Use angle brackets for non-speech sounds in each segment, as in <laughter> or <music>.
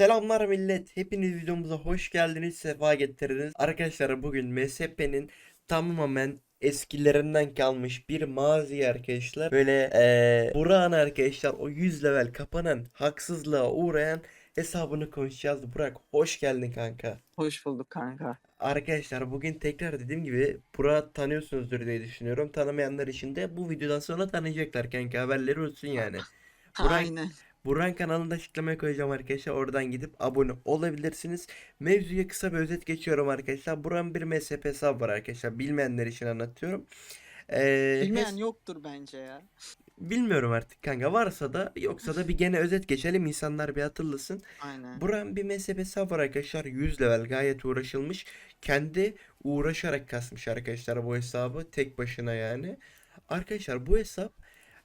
Selamlar millet. Hepiniz videomuza hoş geldiniz. Sefa getirdiniz. Arkadaşlar bugün MSP'nin tamamen eskilerinden kalmış bir mazi arkadaşlar. Böyle eee Burak'ın arkadaşlar o 100 level kapanan haksızlığa uğrayan hesabını konuşacağız. Burak hoş geldin kanka. Hoş bulduk kanka. Arkadaşlar bugün tekrar dediğim gibi Burak'ı tanıyorsunuzdur diye düşünüyorum. Tanımayanlar için de bu videodan sonra tanıyacaklar kanka haberleri olsun yani. <laughs> Burak- Aynen. Burhan kanalında açıklamaya koyacağım arkadaşlar. Oradan gidip abone olabilirsiniz. Mevzuya kısa bir özet geçiyorum arkadaşlar. Buran bir MSP hesabı var arkadaşlar. Bilmeyenler için anlatıyorum. Ee, Bilmeyen yoktur bence ya. bilmiyorum artık kanka. Varsa da yoksa da bir gene özet geçelim. insanlar bir hatırlasın. Aynen. Buran bir MSP hesabı var arkadaşlar. 100 level gayet uğraşılmış. Kendi uğraşarak kasmış arkadaşlar bu hesabı. Tek başına yani. Arkadaşlar bu hesap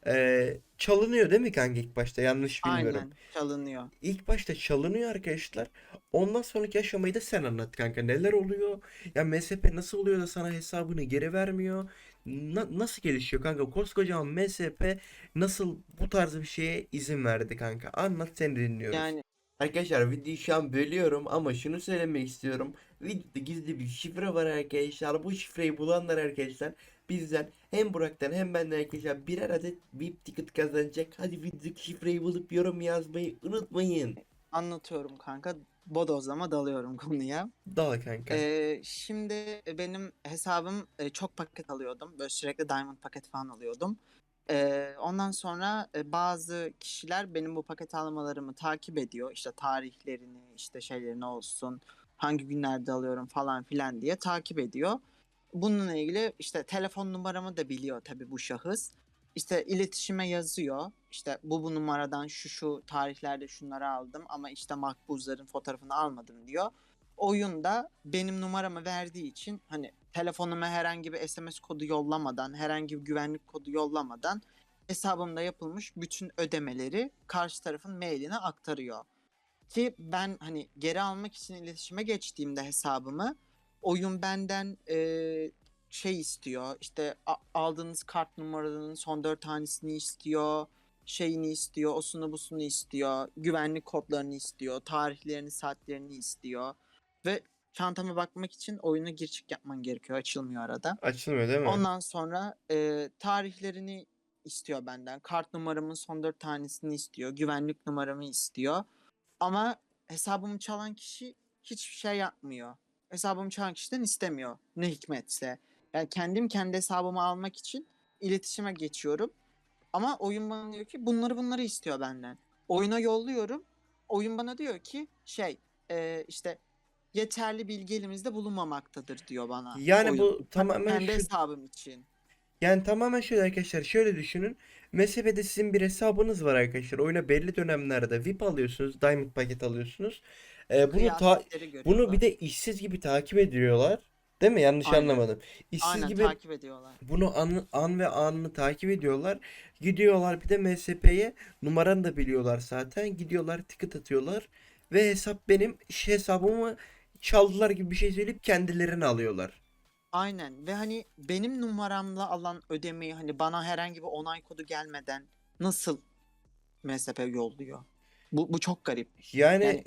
ee, çalınıyor değil mi kanka ilk başta? Yanlış bilmiyorum. Aynen. Çalınıyor. İlk başta çalınıyor arkadaşlar. Ondan sonraki aşamayı da sen anlat kanka. Neler oluyor? Ya MSP nasıl oluyor da sana hesabını geri vermiyor? Na- nasıl gelişiyor kanka? Koskocaman MSP nasıl bu tarz bir şeye izin verdi kanka? Anlat seni dinliyoruz. Yani Arkadaşlar videoyu şu an bölüyorum ama şunu söylemek istiyorum. Videoda gizli bir şifre var arkadaşlar. Bu şifreyi bulanlar arkadaşlar bizden hem Burak'tan hem benden arkadaşlar birer adet VIP ticket kazanacak. Hadi videodaki şifreyi bulup yorum yazmayı unutmayın. anlatıyorum kanka. Bodozlama dalıyorum <laughs> konuya. Dal kanka. Ee, şimdi benim hesabım e, çok paket alıyordum. Böyle sürekli diamond paket falan alıyordum. Ondan sonra bazı kişiler benim bu paket almalarımı takip ediyor. İşte tarihlerini, işte şeylerini olsun, hangi günlerde alıyorum falan filan diye takip ediyor. Bununla ilgili işte telefon numaramı da biliyor tabii bu şahıs. İşte iletişime yazıyor. İşte bu bu numaradan şu şu tarihlerde şunları aldım ama işte makbuzların fotoğrafını almadım diyor oyunda benim numaramı verdiği için hani telefonuma herhangi bir SMS kodu yollamadan, herhangi bir güvenlik kodu yollamadan hesabımda yapılmış bütün ödemeleri karşı tarafın mailine aktarıyor. Ki ben hani geri almak için iletişime geçtiğimde hesabımı oyun benden eee, şey istiyor işte aldığınız kart numaranın son dört tanesini istiyor şeyini istiyor, osunu busunu istiyor, güvenlik kodlarını istiyor, tarihlerini, saatlerini istiyor. Ve çantama bakmak için oyuna gir çık yapman gerekiyor. Açılmıyor arada. Açılmıyor değil mi? Ondan sonra e, tarihlerini istiyor benden. Kart numaramın son dört tanesini istiyor. Güvenlik numaramı istiyor. Ama hesabımı çalan kişi hiçbir şey yapmıyor. Hesabımı çalan kişiden istemiyor. Ne hikmetse. Yani kendim kendi hesabımı almak için iletişime geçiyorum. Ama oyun bana diyor ki bunları bunları istiyor benden. Oyuna yolluyorum. Oyun bana diyor ki şey e, işte yeterli bilgi elimizde bulunmamaktadır diyor bana. Yani oyun. bu tamamen kendi şu hesabım için. yani tamamen şöyle arkadaşlar şöyle düşünün. MSP'de sizin bir hesabınız var arkadaşlar. Oyuna belli dönemlerde VIP alıyorsunuz, Diamond paket alıyorsunuz. Ee, bunu ta- bunu bir de işsiz gibi takip ediyorlar. Değil mi? Yanlış Aynen. anlamadım. İşsiz Aynen gibi takip ediyorlar. Bunu an, an ve anını takip ediyorlar. Gidiyorlar bir de MSP'ye numaranı da biliyorlar zaten. Gidiyorlar ticket atıyorlar. Ve hesap benim şey hesabımı çaldılar gibi bir şey söyleyip kendilerini alıyorlar. Aynen ve hani benim numaramla alan ödemeyi hani bana herhangi bir onay kodu gelmeden nasıl MSP yolluyor? Bu, bu çok garip. Yani, Yani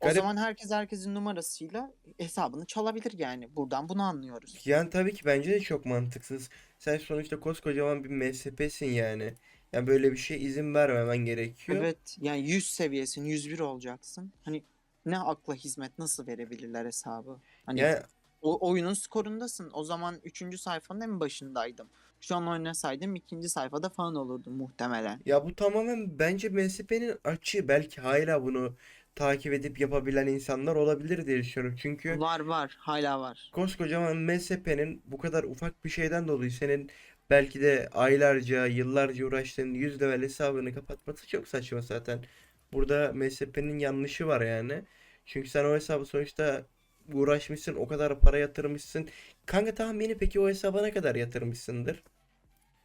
O garip zaman herkes herkesin numarasıyla hesabını çalabilir yani. Buradan bunu anlıyoruz. yani tabii ki bence de çok mantıksız. Sen sonuçta koskocaman bir MSP'sin yani. Yani böyle bir şey izin vermemen gerekiyor. Evet yani 100 seviyesin 101 olacaksın. Hani ne akla hizmet nasıl verebilirler hesabı? Hani Yani o oyunun skorundasın. O zaman 3. sayfanın en başındaydım. Şu an oynasaydım ikinci sayfada falan olurdum muhtemelen. Ya bu tamamen bence MSP'nin açığı. Belki hala bunu takip edip yapabilen insanlar olabilir diye düşünüyorum. Çünkü Var var hala var. koskocaman MSP'nin bu kadar ufak bir şeyden dolayı senin belki de aylarca, yıllarca uğraştığın 100 level hesabını kapatması çok saçma zaten. Burada MSP'nin yanlışı var yani. Çünkü sen o hesabı sonuçta uğraşmışsın, o kadar para yatırmışsın. Kanka tahmini peki o hesaba ne kadar yatırmışsındır?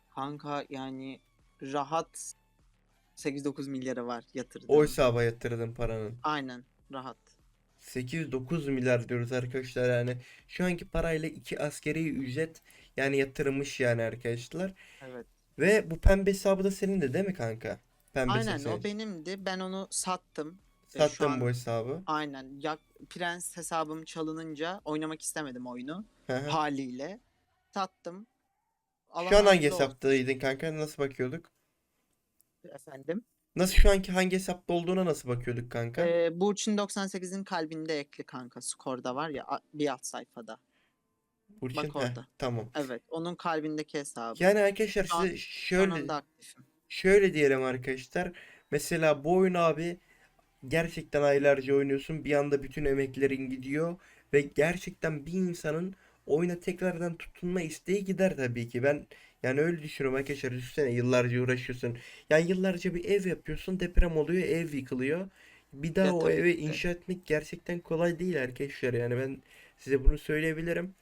Kanka yani rahat 8-9 milyara var yatırdım. O hesaba yatırdığın paranın. Aynen rahat. 8-9 milyar diyoruz arkadaşlar yani. Şu anki parayla iki askeri ücret yani yatırılmış yani arkadaşlar. Evet. Ve bu pembe hesabı da senin de değil mi kanka? Pembe Aynen o benimdi. Ben onu sattım. Şu an bu hesabı. aynen ya Prens hesabım çalınınca oynamak istemedim oyunu Hı hı. haliyle. Sattım. Allah Şu an hangi hesaptaydın kanka? Nasıl bakıyorduk? efendim. Nasıl şu anki hangi hesapta olduğuna nasıl bakıyorduk kanka? Ee, Burçin 98'in kalbinde ekli kanka. Skorda var ya a- bir alt sayfada. Burçin. bak Heh, orada. tamam. Evet onun kalbindeki hesabı. Yani arkadaşlar Şu an- size şöyle onda aktifim. Şöyle diyelim arkadaşlar. Mesela bu oyun abi gerçekten aylarca oynuyorsun. Bir anda bütün emeklerin gidiyor ve gerçekten bir insanın oyuna tekrardan tutunma isteği gider tabii ki. Ben yani öyle düşünüyorum arkadaşlar. Düşünsene yıllarca uğraşıyorsun. Yani yıllarca bir ev yapıyorsun, deprem oluyor, ev yıkılıyor. Bir daha Ya o evi inşa etmek gerçekten kolay değil arkadaşlar. Yani ben size bunu söyleyebilirim.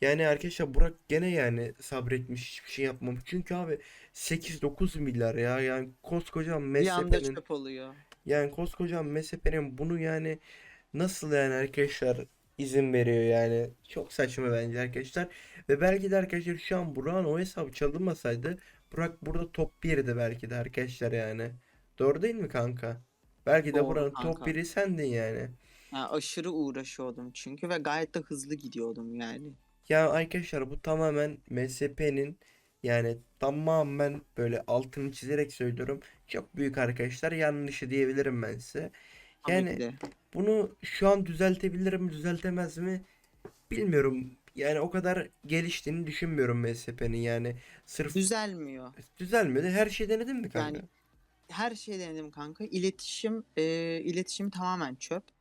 Yani arkadaşlar Burak gene yani sabretmiş hiçbir şey yapmamış. Çünkü abi 8-9 milyar ya yani koskoca Bir anda MSP'nin çöp oluyor. yani koskoca MSP'nin bunu yani nasıl yani arkadaşlar izin veriyor yani çok saçma bence arkadaşlar ve belki de arkadaşlar şu an Burak'ın o hesabı çalınmasaydı Burak burada top 1'di belki de arkadaşlar yani doğru değil mi kanka? Belki de Doğru top kanka. 1'i sendin yani. Yani aşırı uğraşıyordum çünkü ve gayet de hızlı gidiyordum yani. Ya arkadaşlar bu tamamen MSP'nin yani tamamen böyle altını çizerek söylüyorum. Çok büyük arkadaşlar yanlışı diyebilirim ben size. Yani bunu şu an düzeltebilir mi düzeltemez mi bilmiyorum. Yani o kadar geliştiğini düşünmüyorum MSP'nin yani. Sırf Düzelmiyor. düzelmedi. Her şey denedin mi kanka? Yani her şey denedim kanka. İletişim, e, iletişim tamamen çöp.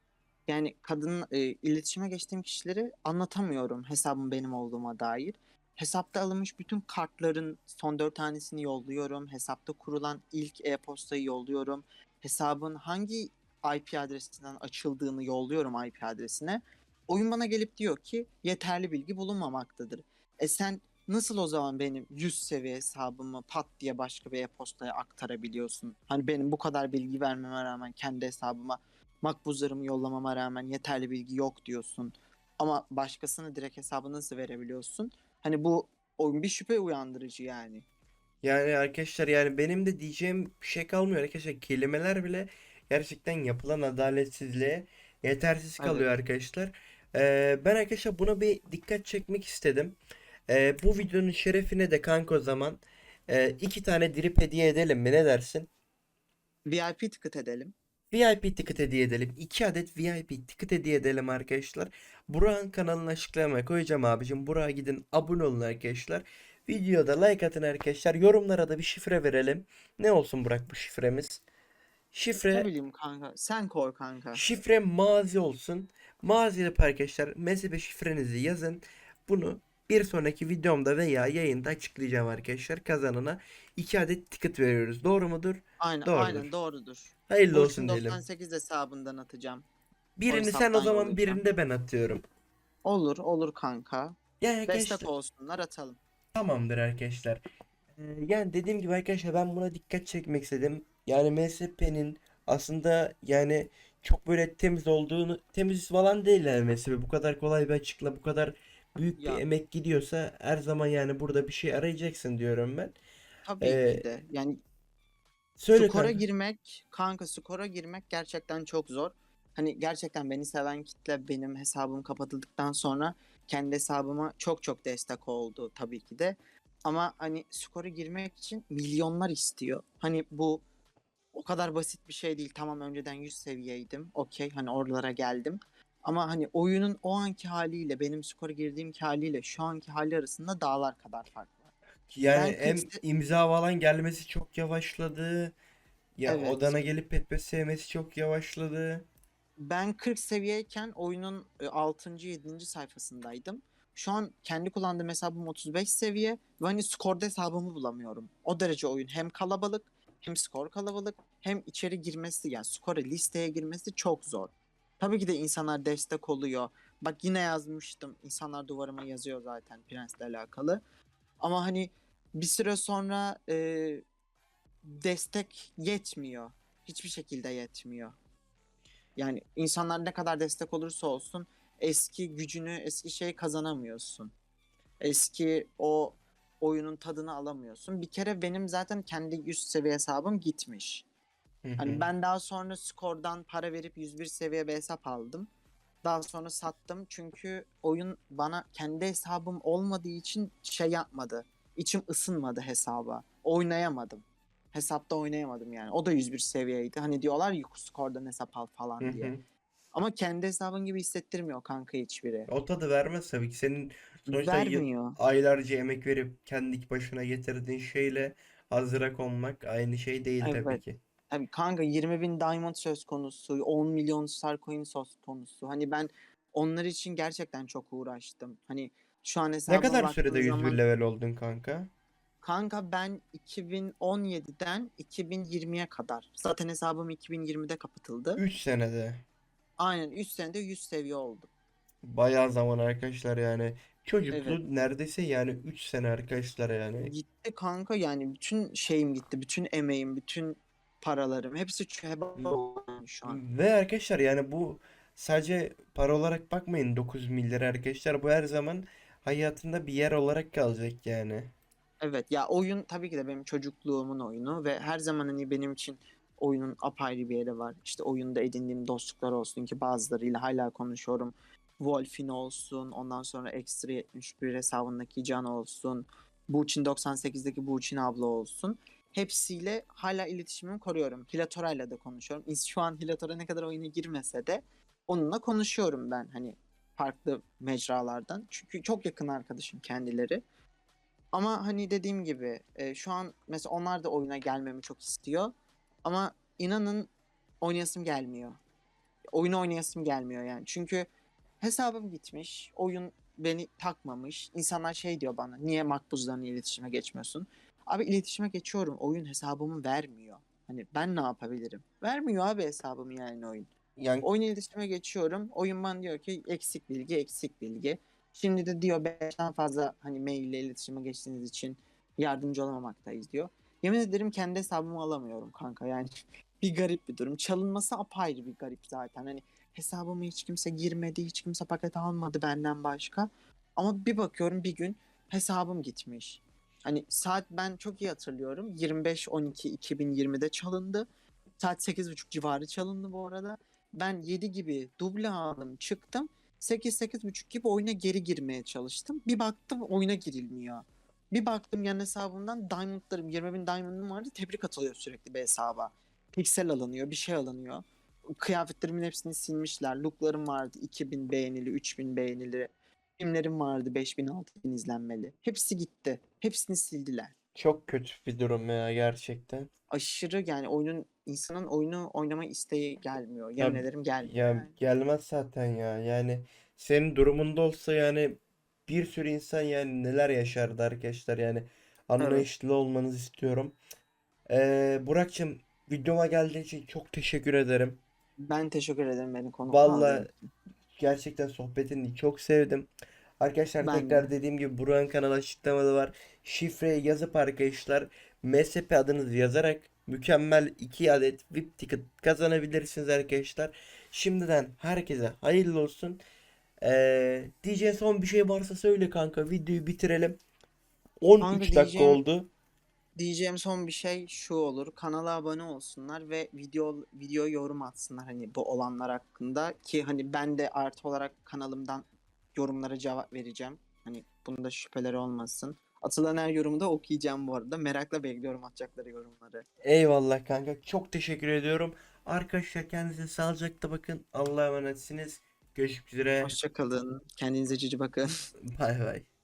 Yani kadın e, iletişime geçtiğim kişileri anlatamıyorum hesabım benim olduğuma dair. Hesapta alınmış bütün kartların son dört tanesini yolluyorum. Hesapta kurulan ilk e-postayı yolluyorum. Hesabın hangi IP adresinden açıldığını yolluyorum IP adresine. Oyun bana gelip diyor ki yeterli bilgi bulunmamaktadır. E sen nasıl o zaman benim 100 seviye hesabımı pat diye başka bir e-postaya aktarabiliyorsun? Hani benim bu kadar bilgi vermeme rağmen kendi hesabıma makbuzlarımı yollamama rağmen yeterli bilgi yok diyorsun. Ama başkasına direkt hesabı nasıl verebiliyorsun? Hani bu oyun bir şüphe uyandırıcı yani. Yani arkadaşlar yani benim de diyeceğim bir şey kalmıyor arkadaşlar. Kelimeler bile gerçekten yapılan adaletsizliğe yetersiz Evet. kalıyor arkadaşlar. Ee, ben arkadaşlar buna bir dikkat çekmek istedim. Ee, bu videonun şerefine de kanka o zaman e, iki tane drip hediye edelim mi ne dersin? VIP ticket edelim. VIP ticket hediye edelim. 2 adet VIP ticket hediye edelim arkadaşlar. Burak'ın kanalını açıklamaya koyacağım abicim. Burak'a gidin abone olun arkadaşlar. Videoda like atın arkadaşlar. Yorumlara da bir şifre verelim. Ne olsun Burak bu şifremiz? Şifre Ne bileyim kanka. Sen koy kanka. Şifre mazi olsun. Mazi yapı arkadaşlar. Mezhebe şifrenizi yazın. Bunu bir sonraki videomda veya yayında açıklayacağım arkadaşlar. Kazanana 2 adet ticket veriyoruz. Doğru mudur? Aynen Doğrudur. aynen doğrudur. Hayırlı olsun Burçin diyelim. 98 hesabından atacağım. Birini sen o zaman birini de ben atıyorum. Olur olur kanka. Yani arkadaşlar Destek olsunlar atalım. tamamdır arkadaşlar. Ee, yani dediğim gibi arkadaşlar ben buna dikkat çekmek istedim. Yani MSP'nin aslında yani çok böyle temiz olduğunu temiz falan değil yani MSP. Bu kadar kolay bir açıkla bu kadar büyük bir Ya. emek gidiyorsa her zaman yani burada bir şey arayacaksın diyorum ben. Tabii Ee, ki de. Yani Söyle skora kanka. girmek, kanka skora girmek gerçekten çok zor. Hani gerçekten beni seven kitle benim hesabım kapatıldıktan sonra kendi hesabıma çok çok destek oldu tabii ki de. Ama hani skora girmek için milyonlar istiyor. Hani bu o kadar basit bir şey değil. Tamam önceden 100 seviyeydim. Okey hani oralara geldim. Ama hani oyunun o anki haliyle benim skora girdiğim haliyle şu anki hali arasında dağlar kadar fark var. Yani Ben hem kırk- imza falan gelmesi çok yavaşladı. Ya Evet. odana gelip petpet sevmesi çok yavaşladı. Ben 40 seviyeyken oyunun e, 6. 7. sayfasındaydım. Şu an kendi kullandığım hesabım 35 seviye ve hani skorda hesabımı bulamıyorum. O derece oyun hem kalabalık hem skor kalabalık hem içeri girmesi yani skora listeye girmesi çok zor. Tabii ki de insanlar destek oluyor. Bak yine yazmıştım. İnsanlar duvarıma yazıyor zaten Prens'le alakalı. Ama hani bir süre sonra e, destek yetmiyor. Hiçbir şekilde yetmiyor. Yani insanlar ne kadar destek olursa olsun eski gücünü, eski şey kazanamıyorsun. Eski o oyunun tadını alamıyorsun. Bir kere benim zaten kendi üst seviye hesabım gitmiş. Hani ben daha sonra skordan para verip 101 seviye bir hesap aldım. Daha sonra sattım çünkü oyun bana kendi hesabım olmadığı için şey yapmadı. İçim ısınmadı hesaba. Oynayamadım. Hesapta oynayamadım yani. O da 101 seviyeydi. Hani diyorlar ya skordan hesap al falan diye. hı. Ama kendi hesabın gibi hissettirmiyor kanka hiçbiri. O tadı vermez tabii ki. Senin sonuçta Vermiyor. aylarca emek verip kendi başına getirdiğin şeyle hazıra konmak aynı şey değil tabii Evet. ki. Tabii kanka 20 bin diamond söz konusu, 10 milyon star coin söz konusu. Hani ben onlar için gerçekten çok uğraştım. Hani şu an Ne hesabıma kadar sürede baktığın 101 zaman level oldun kanka? kanka ben 2017'den 2020'ye kadar. Zaten hesabım 2020'de kapatıldı. 3 senede. Aynen 3 senede 100 seviye oldum. Bayağı zaman arkadaşlar yani. Çocukluğu Evet. neredeyse yani 3 sene arkadaşlar yani. Gitti kanka yani bütün şeyim gitti. Bütün emeğim, bütün paralarım. Hepsi çöpe şu an. Ve arkadaşlar yani bu sadece para olarak bakmayın 9 milyar arkadaşlar. Bu her zaman hayatında bir yer olarak kalacak yani. Evet ya oyun tabii ki de benim çocukluğumun oyunu ve her zaman hani benim için oyunun apayrı bir yeri var. İşte oyunda edindiğim dostluklar olsun ki bazılarıyla hala konuşuyorum. Wolfin olsun, ondan sonra Extra 71 hesabındaki Can olsun, Buçin 98'deki Buçin abla olsun. Hepsiyle hala iletişimimi koruyorum. Hilatora'yla da konuşuyorum. Şu an Hilatora ne kadar oyuna girmese de onunla konuşuyorum ben hani farklı mecralardan. Çünkü çok yakın arkadaşım kendileri. Ama hani dediğim gibi e, şu an mesela onlar da oyuna gelmemi çok istiyor. Ama inanın oynayasım gelmiyor. Oyunu oynayasım gelmiyor yani. Çünkü hesabım gitmiş. Oyun beni takmamış. İnsanlar şey diyor bana. Niye makbuzlarla iletişime geçmiyorsun? Abi iletişime geçiyorum. Oyun hesabımı vermiyor. Hani ben ne yapabilirim? Vermiyor abi hesabımı yani oyun. Yani Oyun iletişime geçiyorum. Oyun bana diyor ki eksik bilgi, eksik bilgi. Şimdi de diyor 5'ten fazla hani mail ile iletişime geçtiğiniz için yardımcı olamamaktayız diyor. Yemin ederim kendi hesabımı alamıyorum kanka yani. <laughs> Bir garip bir durum. Çalınması apayrı bir garip zaten. Hani hesabıma hiç kimse girmedi, hiç kimse paket almadı benden başka. Ama bir bakıyorum bir gün hesabım gitmiş. Hani saat ben çok iyi hatırlıyorum. 25-12-2020'de çalındı. Saat 8.30 civarı çalındı bu arada. Ben 7 gibi duble aldım çıktım. 8-8.30 gibi oyuna geri girmeye çalıştım. Bir baktım oyuna girilmiyor. Bir baktım yan hesabımdan diamondlarım 20 bin diamond'ım vardı. Tebrik atılıyor sürekli bir hesaba. Piksel alınıyor bir şey alınıyor. Kıyafetlerimin hepsini silmişler. Looklarım vardı 2000 beğenili 3000 beğenili. Filmlerim vardı 5000 6000 izlenmeli. Hepsi gitti. Hepsini sildiler. çok kötü bir durum ya gerçekten. Aşırı yani oyunun insanın oyunu oynama isteği gelmiyor. Yemin Ya- ederim gelmiyor. Ya yani. gelmez zaten ya. Yani senin durumunda olsa yani bir sürü insan yani neler yaşardı arkadaşlar yani anlayışlı olmanızı istiyorum. Ee, Burak'cığım videoma geldiğin için çok teşekkür ederim. Ben teşekkür ederim beni aldığın için. Gerçekten sohbetini çok sevdim. Arkadaşlar Ben tekrar de. dediğim gibi Burak'ın kanalı açıklamada var. Şifreyi yazıp arkadaşlar MSP adınızı yazarak mükemmel 2 adet VIP ticket kazanabilirsiniz arkadaşlar. Şimdiden herkese hayırlı olsun. Ee, diyeceğin son bir şey varsa söyle kanka. Videoyu bitirelim. 13 Kanka dakika diyeceğim- oldu. Diyeceğim son bir şey şu olur. Kanala abone olsunlar ve video video yorum atsınlar hani bu olanlar hakkında ki hani ben de artı olarak kanalımdan yorumlara cevap vereceğim. Hani bunda şüpheleri olmasın. Atılan her yorumu da okuyacağım bu arada. Merakla bekliyorum atacakları yorumları. Eyvallah kanka. Çok teşekkür ediyorum. Arkadaşlar kendinize sağlıcakla bakın. Allah'a emanetsiniz. Görüşmek üzere. Hoşça kalın. Kendinize cici bakın. Bay bay.